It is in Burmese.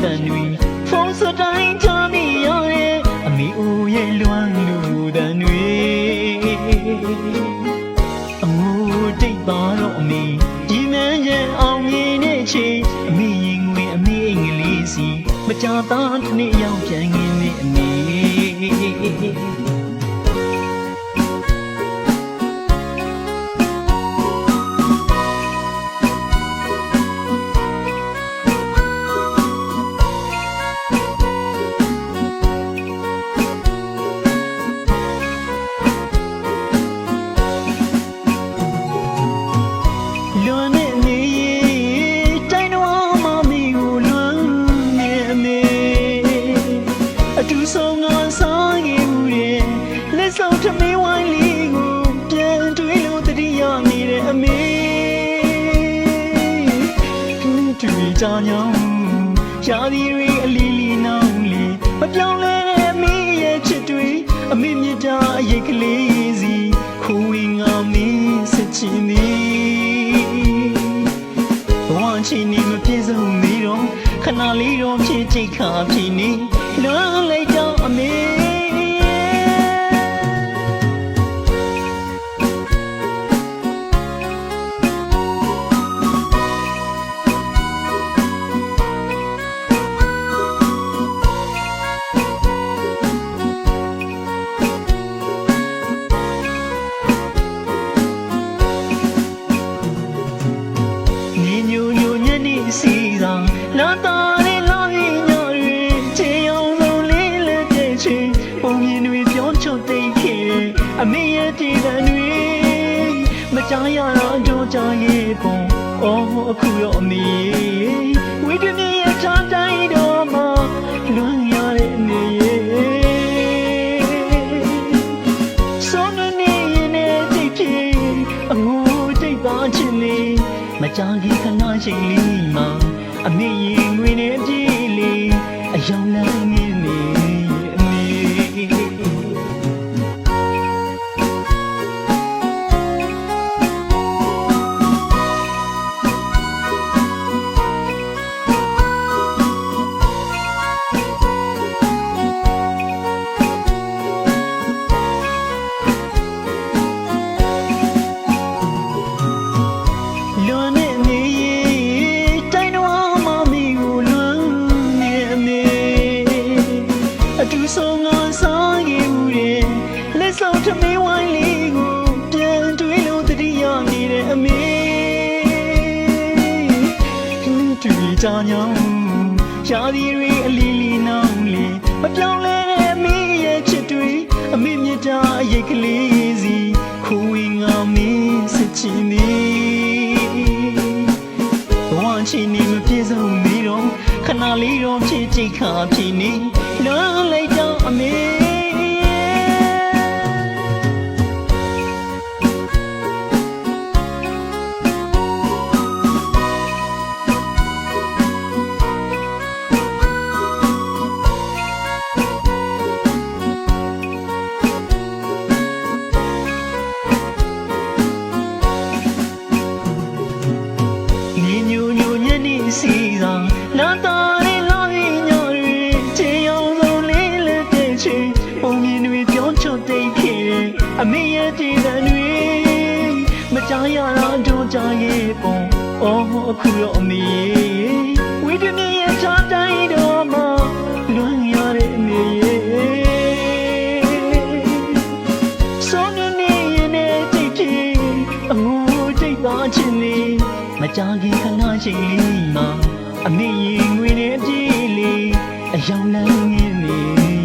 ရှိုက်တဲ့တွေဖုန်းစတိုင်းချနေရတဲ့အမေအိုရဲ့လွမ်းလူတန်တွေအမိုးတိတ်ပါတော့အမေဒီမန်းရဲ့အောင်မြင်တဲ့ချိန်အမေရင်ငွေအမေအင်္ဂလိပ်စီမကြသားတစ်နေ့ရောက်ပြန်ငင်းနေအမေ ကြညောင်းရှားဒီရီအလီလီနောင်းလီမပြောင်းလဲတဲ့အမေရဲ့ချစ်တွေအမေမြတ်တာအရေးကလေးစီခိုးဝင်ငါမင်းစချင်နေဘဝချီနေမပြေဆုံးသေးတော့ခဏလေးတော့ဖြစ်ချိတ်ခါဖြစ်နေလွမ်း တည်တဲ့တွေမကြားရတော့ကြိုးကြရဲ့ပုံအော်အခုရောအမေဝိတ္တမြေရဲ့ချမ်းတိုင်းတော်မှာလွန်ရတဲ့နေရဲ့ဆုံးနေရင်နဲ့တိတ်ပြေအငိုတိတ်ပါချင်လေမကြခင်ခဏချိန်လေးမှာအမေရင်ငွေနဲ့ပြေးလေအယောင်လန်း ကြညောင်းရှားဒီရီအလီလီနောင်းလီမပြောင်းလဲတဲ့အမေရဲ့ချစ်တွေအမေမြတ်တာအရေးကလေးစီခိုးဝင်ငါမင်းစချင်နေဘဝချီနေမပြေဆုံးသေးတော့ခဏလေးတော့ဖြစ်ချိတ်ခါဖြစ်နေလွမ်းလိုက်တော့အမေ စီသာလာတာလေးလာပြီးညတွေချေအောင်ဆုံးလေးလက်တဲ့ချင်ပုံမြင်တွေပြောချွတ်သိမ့်ခဲ့အမေရဲ့တည်တဲ့တွေမကြားရတော့တို့ကြရဲ့ပုံအော်အခုရောအမေဝိတ္တမြေရဲ့ချမ်းတိုင်းတော်မှာလွန်ရတဲ့နေရဲ့ဆုံးနေနေရင်နဲ့တိတ်ပြေအငိုတိတ်ပါချင်လေမကြခင်ခဏချိန်လေးမှာ အမေရင်ငွေနဲ့ပြေးလေအယောင်လန်းငင်းနေ